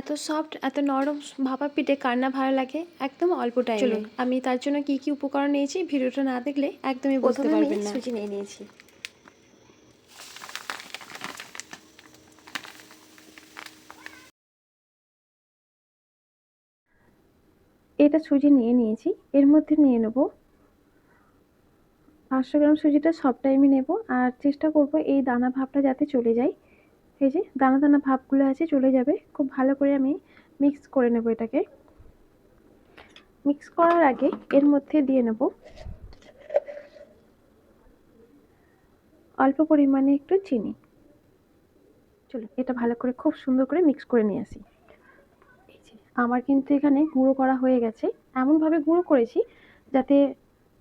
এত সফট এত নরম ভাপা পিঠে কার না ভালো লাগে? একদম অল্প টাইমে চলুন। আমি তার জন্য কি কি উপকরণ নিয়েছি ভিডিওটা না দেখলে একদমই বুঝতে পারবেন না। সুজি নিয়ে নিয়েছি। এটা সুজি নিয়ে নিয়েছি। এর মধ্যে নিয়ে নেব পাঁচশো গ্রাম সুজিটা সব টাইমে নেব। আর চেষ্টা করব এই দানা ভাবটা যাতে চলে যায়। এই যে দানা দানা ভাবগুলো আছে, চলে যাবে। খুব ভালো করে আমি মিক্স করে নেব এটাকে। মিক্স করার আগে এর মধ্যে দিয়ে নেব অল্প পরিমাণে একটু চিনি। চলো, এটা ভালো করে খুব সুন্দর করে মিক্স করে নিয়ে আসি। আমার কিন্তু এখানে গুঁড়ো করা হয়ে গেছে। এমনভাবে গুঁড়ো করেছি যাতে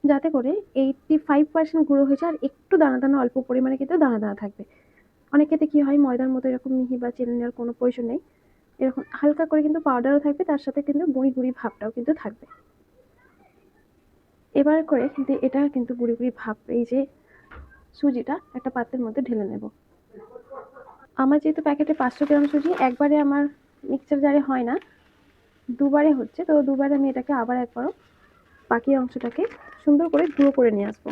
যাতে করে এইটটি ফাইভ পার্সেন্ট গুঁড়ো হয়েছে আর একটু দানা দানা, অল্প পরিমাণে কিন্তু দানা দানা থাকবে। অনেক ক্ষেত্রে কী হয়, ময়দার মতো এরকম মিহি বা চিনি নেওয়ার কোনো প্রয়োজন নেই। এরকম হালকা করে কিন্তু পাউডারও থাকবে, তার সাথে কিন্তু গুঁড়ি গুঁড়ি ভাবটাও কিন্তু থাকবে। এবার করে কিন্তু এটা কিন্তু গুঁড়ি গুঁড়ি ভাব, এই যে সুজিটা একটা পাত্রের মধ্যে ঢেলে নেব। আমার যেহেতু প্যাকেটে পাঁচশো গ্রাম সুজি, একবারে আমার মিক্সচার জারে হয় না, দুবারে হচ্ছে, তো দুবারে আমি এটাকে আবার একবারও বাকি অংশটাকে সুন্দর করে গুঁড়ো করে নিয়ে আসব।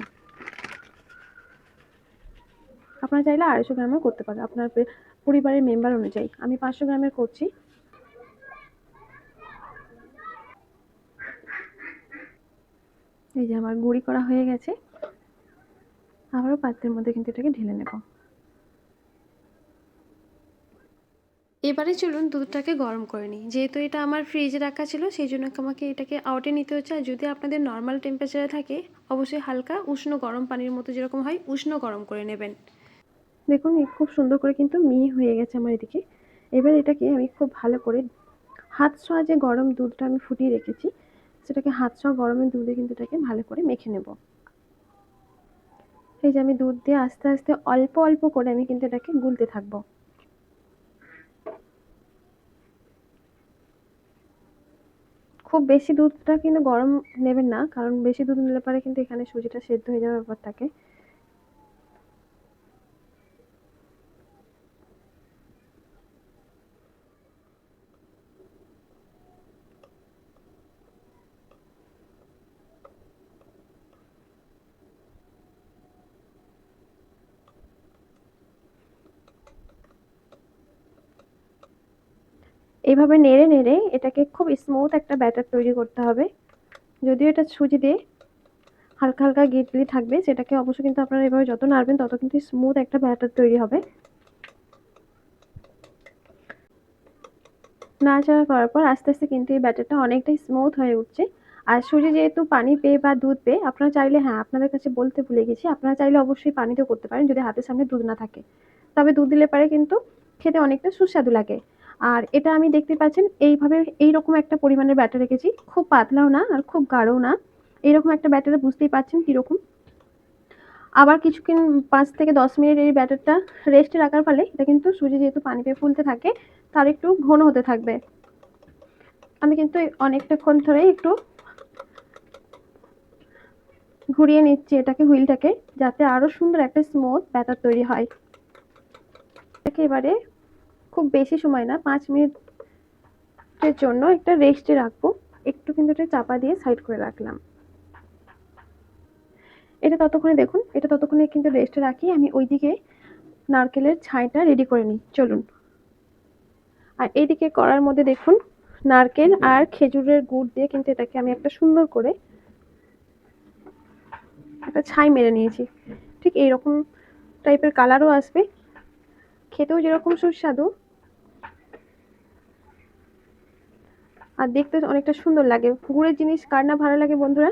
আপনারা চাইলে আড়াইশো গ্রামের করতে পারেন। আপনার পরিবারের মেম্বার অনুযায়ী। আমি পাঁচশো গ্রামের করছি। এই যে আমার গুঁড়ি করা হয়ে গেছে। আবারও পাত্রের মধ্যে কিন্তু এটাকে ঢেলে নেব। এবারে চলুন দুধটাকে গরম করে নিই। যেহেতু এটা আমার ফ্রিজে রাখা ছিল, সেই জন্য আমাকে এটাকে আউটে নিতে হচ্ছে। আর যদি আপনাদের নর্মাল টেম্পারেচারে থাকে, অবশ্যই হালকা উষ্ণ গরম পানির মতো যেরকম হয়, উষ্ণ গরম করে নেবেন। দেখুন খুব সুন্দর করে কিন্তু মিহি হয়ে গেছে আমার এদিকে। এবার এটাকে আমি খুব ভালো করে হাত ছোঁয়া যে গরম দুধটা আমি ফুটিয়ে রেখেছি, সেটাকে হাত ছোঁয়া গরমের দুধে কিন্তু এটাকে ভালো করে মেখে নেব। এই যে আমি দুধ দিয়ে আস্তে আস্তে অল্প অল্প করে আমি কিন্তু এটাকে গুলতে থাকব। খুব বেশি দুধটা কিন্তু গরম নেবেন না, কারণ বেশি দুধ নিলে পরে কিন্তু এখানে সুজিটা সেদ্ধ হয়ে যাওয়ার ব্যাপার থাকে। এইভাবে নেড়ে নেড়ে এটাকে খুব স্মুথ একটা ব্যাটার তৈরি করতে হবে। যদিও এটা সুজি দিয়ে হালকা হালকা গিটলি থাকবে, সেটাকে অবশ্যই কিন্তু আপনারা এভাবে যত নাড়বেন তত কিন্তু স্মুথ একটা ব্যাটার তৈরি হবে। নাড়াচাড়া করার পর আস্তে আস্তে কিন্তু এই ব্যাটারটা অনেকটাই স্মুথ হয়ে উঠছে। আর সুজি যেহেতু পানি পেয়ে বা দুধ পেয়ে, আপনারা চাইলে হ্যাঁ আপনাদের কাছে বলতে ভুলে গেছি, আপনারা চাইলে অবশ্যই পানিতেও করতে পারেন যদি হাতের সামনে দুধ না থাকে। তবে দুধ দিলে পারে কিন্তু খেতে অনেকটা সুস্বাদু লাগে। আর এটা আমি দেখতে পাচ্ছেন, এইভাবে এইরকম একটা পরিমাণের ব্যাটার রেখেছি। খুব পাতলাও না আর খুব গাঢ়ও না। এইরকম একটা ব্যাটারে বুঝতেই পাচ্ছেন কীরকম। আবার কিছুক্ষণ পাঁচ থেকে দশ মিনিট এই ব্যাটারটা রেস্টে রাখার ফলে এটা কিন্তু সুজি যেহেতু পানি পেয়ে ফুলতে থাকে, তার একটু ঘন হতে থাকবে। আমি কিন্তু অনেকটাক্ষণ ধরেই একটু ঘুরিয়ে নিচ্ছি এটাকে, হুইলটাকে, যাতে আরও সুন্দর একটা স্মুথ ব্যাটার তৈরি হয়। এটাকে এবারে খুব বেশি সময় না, পাঁচ মিনিটের জন্য একটা রেস্টে রাখব। একটু কিন্তু এটা চাপা দিয়ে সাইড করে রাখলাম। এটা ততক্ষণে দেখুন, এটা ততক্ষণে কিন্তু রেস্টে রাখি, আমি ওইদিকে নারকেলের ছাইটা রেডি করে নিই। চলুন। আর এইদিকে করার মধ্যে দেখুন, নারকেল আর খেজুরের গুড় দিয়ে কিন্তু এটাকে আমি একটা সুন্দর করে একটা ছাই মেরে নিয়েছি। ঠিক এইরকম টাইপের কালারও আসবে। খেতেও যেরকম সুস্বাদু আর দেখতে অনেকটা সুন্দর লাগে। গুড়ের জিনিস কার না ভালো লাগে বন্ধুরা?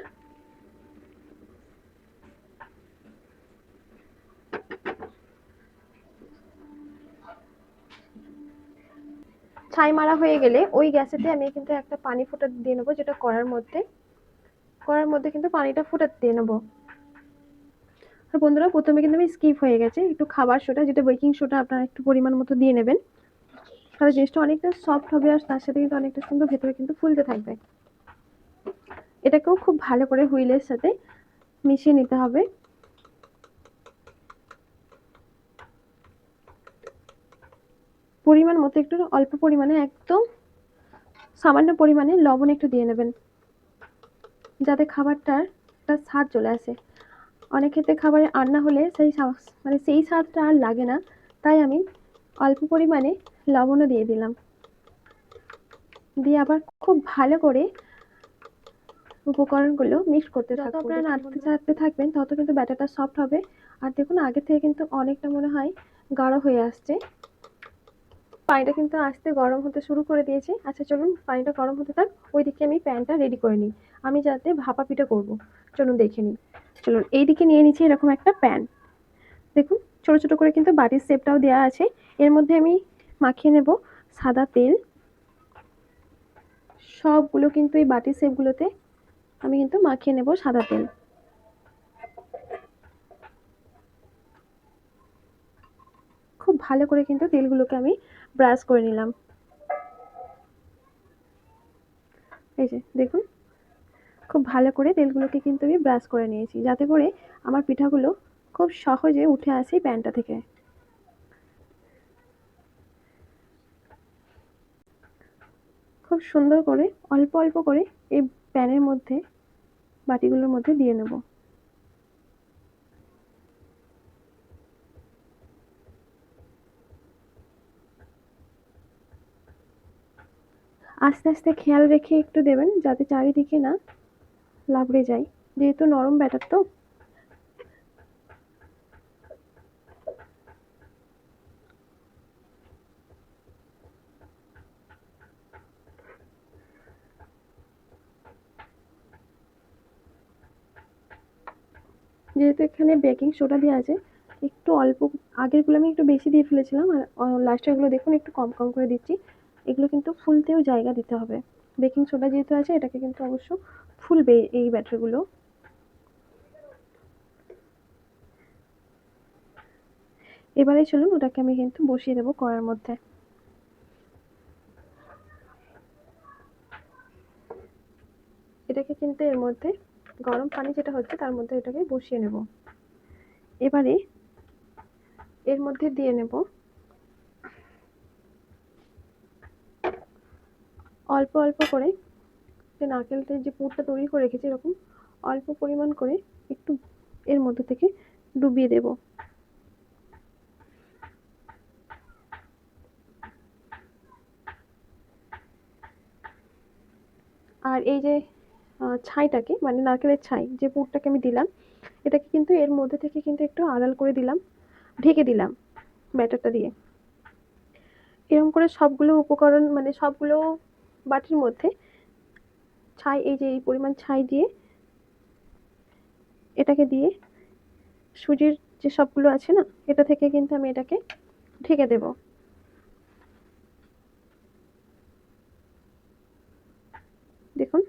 ছাই মারা হয়ে গেলে ওই গ্যাসেতে আমি কিন্তু একটা পানি ফোটা দিয়ে নেব যেটা করার মধ্যে। করার মধ্যে কিন্তু পানিটা ফোটাতে দিয়ে নেব। আর বন্ধুরা, প্রথমে কিন্তু আমি স্কিপ হয়ে গেছে। একটু খাবার সোডা, যেটা বেকিং সোডা, আপনারা একটু পরিমাণ মতো দিয়ে নেবেন। তাহলে জিনিসটা অনেকটা সফট হবে আর তার সাথে কিন্তু অনেকটা সুন্দর ভেতরে কিন্তু ফুলতে থাকবে। এটাকেও খুব ভালো করে হুইলের সাথে মিশিয়ে নিতে হবে। পরিমাণ মতো একটু অল্প পরিমাণে একদম সামান্য পরিমাণে লবণ একটু দিয়ে নেবেন। যাতে খাবারটার একটা স্বাদ চলে আসে। অনেক ক্ষেত্রে খাবারে আর না হলে সেই মানে সেই স্বাদটা আর লাগে না। তাই আমি অল্প পরিমাণে লবণও দিয়ে দিলাম। দিয়ে আবার খুব ভালো করে উপকরণগুলো মিক্স করতে থাকব। আপনারা নাড়তে চাড়তে থাকবেন তত কিন্তু ব্যাটারটা সফট হবে। আর দেখুন আগে থেকে কিন্তু অনেকটা মনে হয় গাঢ় হয়ে আসছে। পানিটা কিন্তু আস্তে গরম হতে শুরু করে দিয়েছে। আচ্ছা চলুন পানিটা গরম হতে থাক। ওইদিকে আমি প্যানটা রেডি করে নিই। আমি যাতে ভাপা পিঠা করব। চলুন দেখে নিই। চলুন এইদিকে নিয়ে নিচ্ছি এরকম একটা প্যান দেখুন ছোট ছোট করে কিন্তু বাটির শেপটাও দেওয়া আছে। এর মধ্যে আমি মাখিয়ে নেব। সাদা তেল। সবগুলো কিন্তু এই বাটির শেপগুলোতে আমি কিন্তু মাখিয়ে নেব সাদা তেল। খুব ভালো করে কিন্তু তেলগুলোকে আমি ব্রাশ করে নিলাম। এই যে, দেখুন। খুব ভালো করে তেলগুলোকে কিন্তু আমি ব্রাশ করে নিয়েছি। যাতে করে আমার পিঠাগুলো খুব সহজে উঠে আসে প্যানটা থেকে। খুব সুন্দর করে, অল্প অল্প করে এই প্যানের মধ্যে, বাটিগুলোর মধ্যে দিয়ে নেব। আস্তে আস্তে খেয়াল রেখে একটু দেবেন, যাতে চারিদিকে না লাবড়ে যায়। যেহেতু নরম ব্যাটার তো যেহেতু এখানে বেকিং সোডা দেওয়া আছে, একটু অল্প, আগেরগুলো আমি একটু বেশি দিয়ে ফেলেছিলাম আর লাস্টেরগুলো দেখুন একটু কম কম করে দিচ্ছি। এগুলো কিন্তু ফুলতেও জায়গা দিতে হবে। বেকিং সোডা যেহেতু আছে, এটাকে কিন্তু অবশ্য ফুলবে এই ব্যাটারগুলো এবারে চলুন ওটাকে আমি কিন্তু বসিয়ে দেবো কড়ার মধ্যে। এটাকে কিন্তু এর মধ্যে গরম পানি যেটা হচ্ছে তার মধ্যে এটাকে বসিয়ে নেব। এবারে এর মধ্যে দিয়ে নেব অল্প অল্প করে যে নারকেলটা যে পুরটা তৈরি করে রেখেছি এরকম অল্প পরিমাণ করে একটু এর মধ্যে থেকে ডুবিয়ে দেব। আর এই যে ছাইটাকে মানে নারকেলের ছাই, যে পুরটাকে আমি দিলাম, এটাকে কিন্তু এর মধ্যে থেকে কিন্তু একটু আড়াল করে দিলাম, ঢেকে দিলাম ব্যাটারটা দিয়ে। এরকম করে সবগুলো উপকরণ মানে সবগুলো বাটির মধ্যে ছাই, এই যে এই পরিমাণ ছাই দিয়ে এটাকে দিয়ে সুজির যে সবগুলো আছে না, এটা থেকে কিন্তু আমি এটাকে ঢেকে দেব দেখুন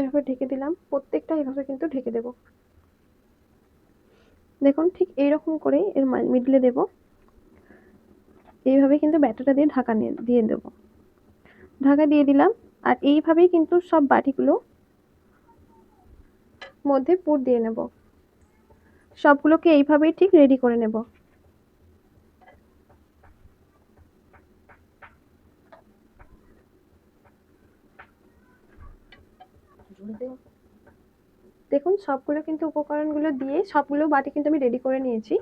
এভাবে ঢেকে দিলাম, প্রত্যেকটা এভাবে কিন্তু ঢেকে দেব। দেখুন, ঠিক এইরকম করে এর মিডলে দেব। এইভাবে কিন্তু ব্যাটাটা দিয়ে ঢাকা নিয়ে, দিয়ে দেব। ঢাকা দিয়ে দিলাম, আর এইভাবেই কিন্তু সব বাটিগুলো মধ্যে পুর দিয়ে নেব। সবগুলোকে এইভাবেই ঠিক রেডি করে নেব দেখুন সবগুলো কিন্তু উপকরণগুলো দিয়ে সবগুলো বাটি কিন্তু আমি রেডি করে নিয়েছি।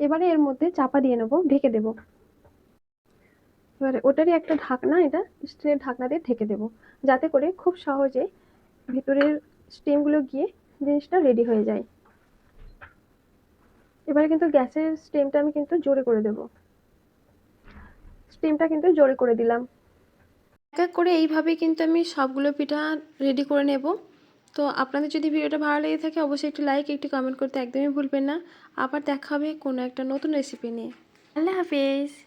এবারে এর মধ্যে চাপা দিয়ে নেব, ঢেকে দেবো। এবারে ওটারই একটা ঢাকনা, এটা স্টিলের ঢাকনা দিয়ে ঢেকে দেবো, যাতে করে খুব সহজে ভিতরের স্টিমগুলো গিয়ে জিনিসটা রেডি হয়ে যায়। এবারে কিন্তু গ্যাসের স্টিমটা আমি কিন্তু জোরে করে দেব। স্টিমটা কিন্তু জোরে করে দিলাম। এক এক করে এইভাবেই কিন্তু আমি সবগুলো পিঠা রেডি করে নেব। তো আপনাদের যদি ভিডিওটা ভালো লেগে থাকে, অবশ্যই একটি লাইক একটি কমেন্ট করতে একদমই ভুলবেন না। আবার দেখা হবে কোনো একটা নতুন রেসিপি নিয়ে। আল্লাহ হাফিজ।